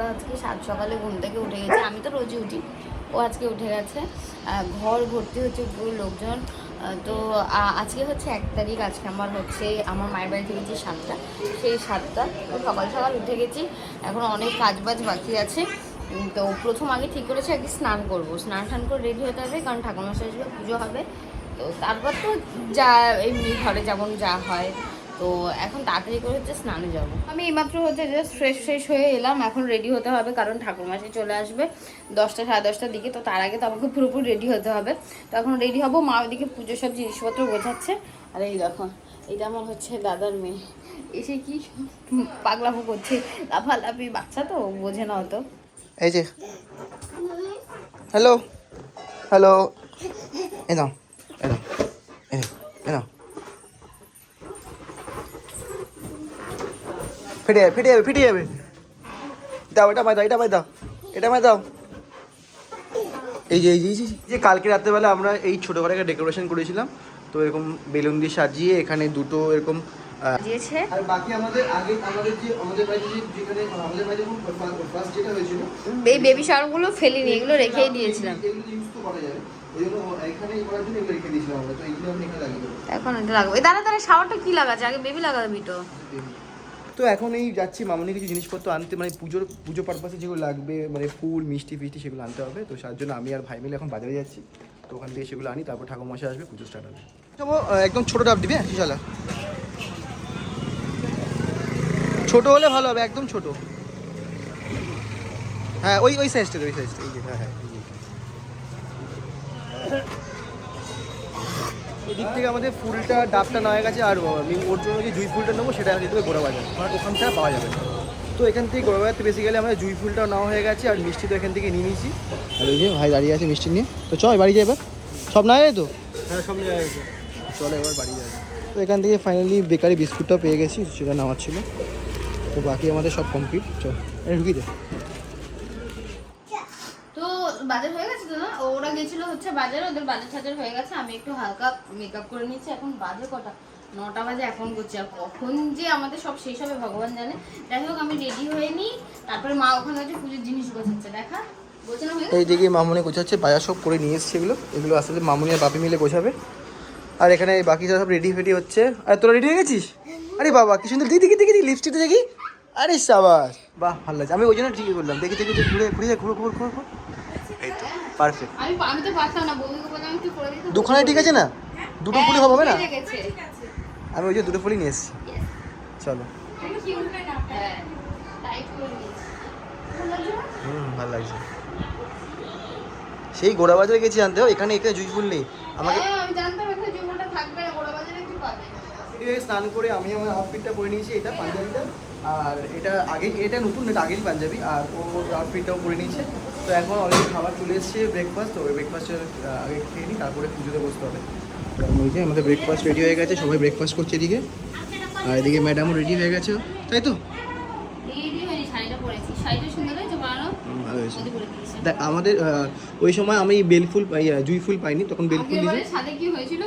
আমরা আজকে সাত সকালে ঘুম থেকে উঠে গেছি। আমি তো রোজই উঠি। ও আজকে উঠে গেছে। ঘর ভর্তি হচ্ছে পুরো লোকজন। তো আজকে হচ্ছে এক তারিখ, আজকে আমার হচ্ছে, আমার মায়ের বাড়ি থেকে যে সাতটা, সেই সাতটা। তো সকাল সকাল উঠে গেছি। এখন অনেক কাজ বাজ বাকি আছে। তো প্রথম আগে ঠিক করেছে, আগে স্নান করব। স্নান টান করে রেডি হতে হবে, কারণ ঠাকুরমশাই আসবে, পুজো হবে। তো তারপর তো যা, এমনি ঘরে যেমন যা হয়। তো এখন তাড়াতাড়ি করে হচ্ছে স্নানে যাব। আমি এইমাত্র হচ্ছে জাস্ট ফ্রেশ ফ্রেশ হয়ে এলাম। এখন রেডি হতে হবে কারণ ঠাকুর ঠাকুরমাসি চলে আসবে দশটা সাড়ে দশটার দিকে। তো তার আগে তো আমাকে পুরোপুরি রেডি হতে হবে। তো এখন রেডি হব। মা ওইদিকে পুজো সব জিনিসপত্র বোঝাচ্ছে আর এই দেখো এটা আমার হচ্ছে দাদার মেয়ে। এসে কি পাগলামো করছে? লাফালাফি বাচ্চা তো বোঝে না অত। এই যে। হ্যালো হ্যালো এই নাও এই নাও এই নাও, এই নাও ফেটে যাবে ফেটে যাবে ফেটে যাবে দাও এটা মাই দাও এটা মাই দাও এটা মাই দাও। এই যে এই যে যে- কালকে রাত্রেবেলা আমরা এই ছোটো করে একটা ডেকোরেশন করেছিলাম তো এরকম বেলুন দিয়ে সাজিয়ে এখানে দুটো এরকম আহ, দিয়েছে আর বাকি আমাদের আগে আমাদের যে আমাদের বাড়িতে যেখানে আমাদের বাড়িতে ফার্স্ট যেটা হয়েছিল এই বেবি শাওয়ারগুলো ফেলিনি এগুলো রেখেই দিয়েছিলাম। এগুলো ইউজ তো করা যাবে এখন এটা লাগবে। দাঁড়া দাঁড়া শাওয়ারটা কি লাগাচ্ছে? আগে বেবি লাগাবি তো তো এখন এই যাচ্ছি, মামনি কিছু জিনিসপত্র আনতে মানে পুজোর, পুজো পারপাসে যেগুলো লাগবে মানে ফুল, মিষ্টি ফিষ্টি সেগুলো আনতে হবে, তো তার জন্য আমি আর ভাই মিলে এখন বাজারে যাচ্ছি। তো ওখান থেকে সেগুলো আনি, তারপর ঠাকুর মশাই আসবে, পুজো স্টার্ট হবে। একদম ছোটো ডাব দিবে চলা। ছোট হলে ভালো হবে, একদম ছোট। হ্যাঁ ওই ওই সাইজটা ওই সাইজটা হ্যাঁ হ্যাঁ। এদিক থেকে আমাদের ফুলটা ডাবটা নেওয়া হয়ে গেছে আর আমি ওর জন্য যে জুই ফুলটা নেব সেটা যেতে হবে গোড়া বাজার। মানে ওখান থেকে পাওয়া যাবে তো এখান থেকে গোড়া বাজারতে বেশি গেলে আমাদের জুই ফুলটাও নেওয়া হয়ে গেছে আর মিষ্টি তো এখান থেকে নিয়ে নিয়েছি। আর ওই যে ভাই দাঁড়িয়ে আছে মিষ্টি নিয়ে। তো চল বাড়ি যাই এবার। সব না যায় তো? হ্যাঁ সব নিয়ে গেছে। চলো এবার বাড়ি যাই। তো এখান থেকে ফাইনালি বেকারি বিস্কুটটাও পেয়ে গেছি সেটা নেওয়ার ছিল। তো বাকি আমাদের সব কমপ্লিট চল ঢুকিয়ে দে। তো বাজার হয়ে ওরা গেছিল হচ্ছে বাজারে, ওদের বাজার টাজার হয়ে গেছে, আমি একটু হালকা মেকআপ করে নিচ্ছি। এখন বাজে কটা? নটা বাজে, এখন করছি আর কখন যে আমাদের সব শেষ হবে, ভগবান জানে। যাই হোক, আমি রেডি হয়ে নিই। তারপরে মা ওখানে হচ্ছে পুজোর জিনিস গোছাচ্ছে। দেখা। হয়ে? মামুনি গোছাচ্ছে বাজার সব করে নিয়ে এসছে এগুলো। এগুলো আস্তে আস্তে মামুনি আর বাপি মিলে গোছাবে। আর এখানে বাকি সব রেডি ফেডি হচ্ছে। আর, তোরা রেডি হয়ে গেছিস? আরে বাবা, কি সুন্দর। দেখি দেখি দেখি লিপস্টিকটা দেখি। আরে সাবাস, বাহ, ভালো লাগছে। আমি ওই জন্য ঠিকই করলাম। দেখি দেখি, ঘুরে ঘুরে ঘুরে ঘুরে ঘুরে ঘুরে। পারফেক্ট আমি আমি তো পারতাম না বৌদিকে বললাম একটু করে দিতে দুখানে ঠিক আছে না? দুটো ফুলি হবে না? আমি ওই যে দুটো ফুলি নিয়ে এসেছি। চলো। হ্যাঁ হুম ভালো লাগছে। সেই গোড়া বাজারে গেছি হবে, এখানে এখানে জুই ফুল নেই। আমাকে হ্যাঁ আমি জানতাম এখানে জুমোটা থাকবে না গোড়া বাজারে কি পাবে? এই স্নান করে আমি আমার আউটফিটটা পরে নিয়েছি এটা পাঞ্জাবিটা। আর এটা আগে এটা নতুন এটা আগেই পাঞ্জাবি। আর ও আউটফিটটাও পরে নিয়েছে। তো এখন অলরেডি খাবার চলে এসেছে ব্রেকফাস্ট তো ওই ব্রেকফাস্টের আগে খেয়ে নিই তারপরে পুজোতে বসতে হবে। ওই যে আমাদের ব্রেকফাস্ট রেডি হয়ে গেছে সবাই ব্রেকফাস্ট করছে এদিকে। আর এদিকে ম্যাডামও রেডি হয়ে গেছে। তাই তো? ভালো হয়েছে। দিয়েছে। দেখ আমাদের ওই সময় আমি বেল ফুল পাই জুই ফুল পাইনি তখন বেল ফুল আগেরবারে সাথে কি হয়েছিল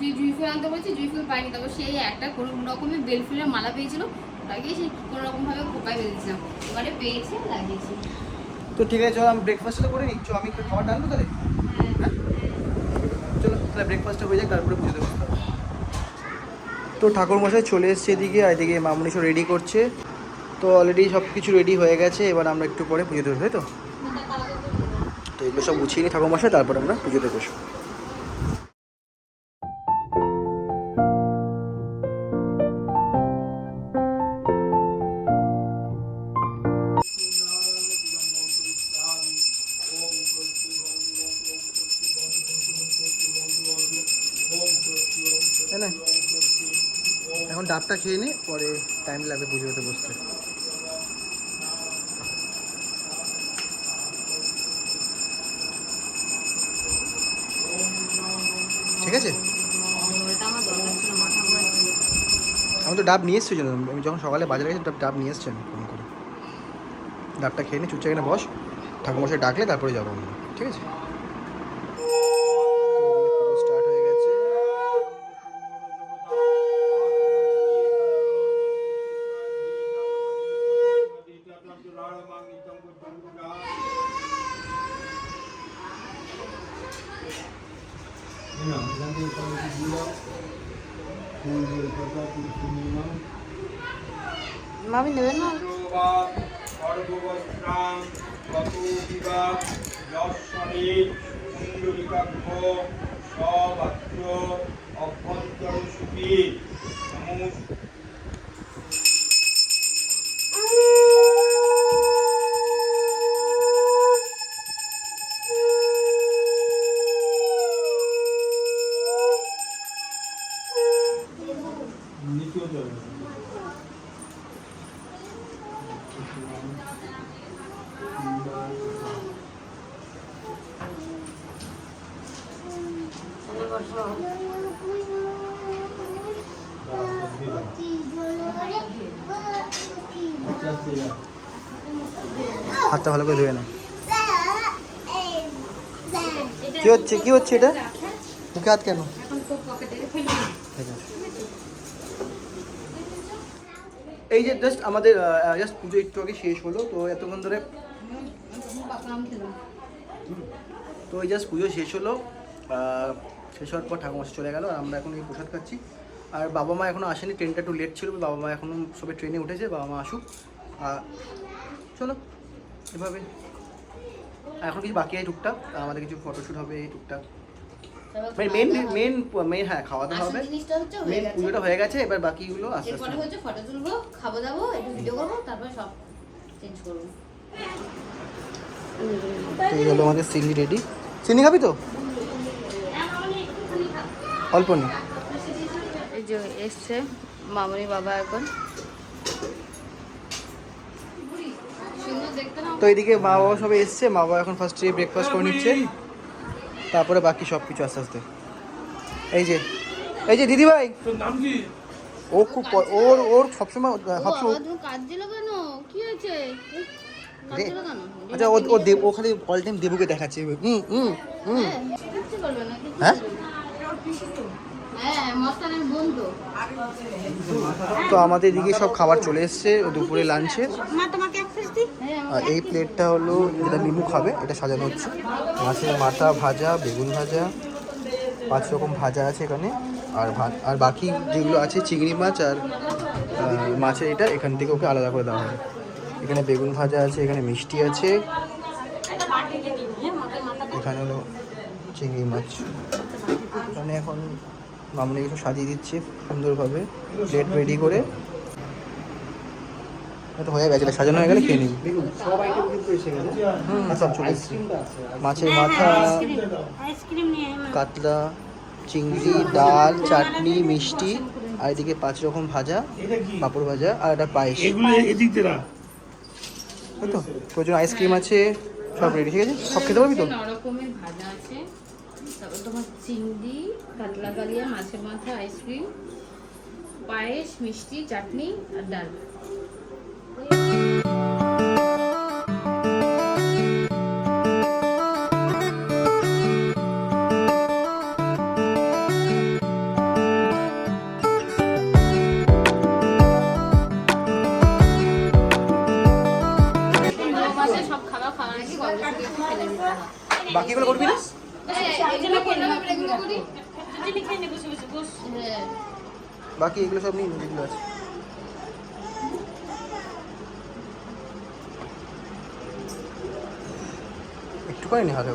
যে জুই ফুল আনতে বলছি জুই ফুল পাইনি তারপর সেই একটা কোনো রকমের বেল ফুলের মালা পেয়েছিল ওটাকে সেই কোনো রকম ভাবে খোপায় বেঁধেছিলাম। এবারে পেয়েছে লাগিয়েছি। তো ঠিক আছে চলো আমি ব্রেকফাস্টটা করে নিচ্ছ আমি একটু খাবার ডালবো তাহলে? হ্যাঁ? চলো তাহলে ব্রেকফাস্টটা হয়ে যাক তারপরে পুজোতে দেবো। তো ঠাকুর মশাই চলে এসছে এদিকে আর এদিকে মামুনি সব রেডি করছে। তো অলরেডি সব কিছু রেডি হয়ে গেছে এবার আমরা একটু পরে পুজো দেবো তাই তো? তো এগুলো সব গুছিয়ে নিই ঠাকুর মশাই তারপরে আমরা পুজোতে বসবো। ডাবটা খেয়ে নে, পরে টাইম লাগবে পুজোতে বসতে। ঠিক আছে? আমি তো ডাব নিয়ে এসছি জন্য আমি যখন সকালে বাজারে গেছি ডাব নিয়ে এসছি আমি ফোন করে। ডাবটা খেয়ে নি, চুপচাপ এখানে বস। ঠাকুরমশাই ডাকলে তারপরে যাব আমরা। ঠিক আছে? না এখান থেকে কমিটি দিলাম ফুল বেলপাতা ফুল নিলাম মামি নেবেন না সর্ববস্ত্রাম কত বিবাহ যশ্বরে কুণ্ডলিকাক্ষ সবাত্র অভ্যন্তর সুখী সমস্ত হাতটা ভালো করে ধুয়ে নাও। কি হচ্ছে? কি হচ্ছে এটা? মুখে হাত কেন? এই যে জাস্ট আমাদের জাস্ট পুজো একটু আগে শেষ হলো তো এতক্ষণ ধরে তো এই জাস্ট পুজো শেষ হলো। শেষ হওয়ার পর ঠাকুমা চলে গেল আর আমরা এখন এই প্রসাদ খাচ্ছি। আর বাবা মা এখনও আসেনি ট্রেনটা একটু লেট ছিল বাবা মা এখনও সবে ট্রেনে উঠেছে বাবা মা আসুক। আর চলো এভাবে। এখন কিছু বাকি আছে টুকটাক আমাদের কিছু ফটোশ্যুট হবে এই টুকটাক। মেন মেন মেন হ্যাঁ খাওয়া দাওয়া হবে। হয়ে মেন পুজোটা হয়ে গেছে এবার বাকিগুলো আস্তে আস্তে হচ্ছে ফটো তুলবো খাব দাবো একটু ভিডিও করব তারপরে সব চেঞ্জ করব। এই হলো আমাদের রেডি খাবি তো? অল্প নি এই যে এসছে মামনি বাবা এখন। তো এইদিকে মা বাবা সবাই এসছে মা বাবা এখন ফার্স্টে ব্রেকফাস্ট করে নিচ্ছে। তারপরে বাকি সব কিছু আস্তে আস্তে। এই যে এই যে দিদি ভাই ও খুব ওর ওর সবসময় সবসময় তুমি কাজ দিল কেন? কি হয়েছে? কাজ দে- আচ্ছা ও ও দেব ও খালি অল টাইম দেবুকে দেখাচ্ছে। হুম হুম হুম। হ্যাঁ, কিচ্ছু করবে না কিচ্ছু হ্যাঁ হ্যাঁ মস্তানের বন্ধু তো আমাদের এদিকে সব খাবার চলে এসছে দুপুরে লাঞ্চে হ্যাঁ আর এই প্লেটটা হলো যেটা মিমু খাবে এটা সাজানো হচ্ছে। মাছের মাথা ভাজা বেগুন ভাজা পাঁচ রকম ভাজা আছে এখানে। আর ভাত আর বাকি যেগুলো আছে চিংড়ি মাছ আর মাছের এটা এখান থেকে ওকে আলাদা করে দেওয়া হবে। এখানে বেগুন ভাজা আছে এখানে মিষ্টি আছে। এখানে হলো চিংড়ি মাছ। এখানে এখন মামনি কিছু সাজিয়ে দিচ্ছে সুন্দরভাবে প্লেট রেডি করে। এটা হয়ে গেছে এটা সাজানো হয়ে গেলে খেয়ে নিবি। সব আইটেম কিন্তু এসে গেছে। হুম সব চলে এসছে। মাছের মাথা কাতলা চিংড়ি ডাল চাটনি মিষ্টি আর এদিকে পাঁচ রকম ভাজা পাঁপড় ভাজা আর একটা পায়েস। এগুলো এদিক দিয়ে রাখ। তাই তো তোর জন্য আইসক্রিম আছে সব রেডি ঠিক আছে? সব খেতে পারবি তো? রকমের ভাজা আছে। তোমার চিংড়ি কাতলা কালিয়া মাছের মাথা আইসক্রিম পায়েস মিষ্টি চাটনি আর ডাল। করি। হ্যাঁ। বাকি এগুলো সব নিয়ে নে, যেগুলো আছে। একটু করে হাতে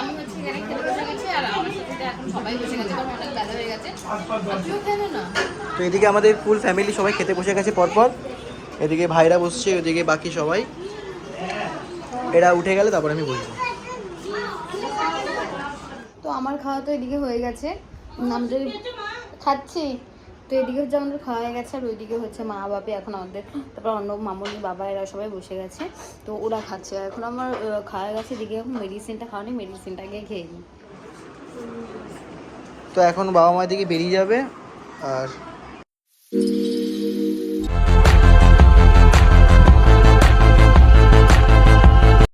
আমি হচ্ছে এখানে খেতে বসে গেছি আর আমার সাথে এখন সবাই বসে গেছে কারণ অনেক বেলা হয়ে গেছে। আর খেলো না? তো এদিকে আমাদের ফুল ফ্যামিলি সবাই খেতে বসে গেছে পরপর। এদিকে ভাইরা বসছে ওদিকে বাকি সবাই। এরা উঠে গেলে তারপর আমি বলব তো আমার খাওয়া তো এদিকে হয়ে গেছে। আমাদের খাচ্ছি। তো এদিকে হচ্ছে আমাদের খাওয়া হয়ে গেছে, আর ওইদিকে হচ্ছে মা বাপে এখন আমাদের। তারপর অন্য মামুনি বাবা এরা সবাই বসে গেছে। তো ওরা খাচ্ছে। এখন আমার খাওয়া গেছে এদিকে, এখন মেডিসিনটা খাওয়ানি মেডিসিনটা গিয়ে খেয়ে নিই তো এখন বাবা মা দিকে বেরিয়ে যাবে, আর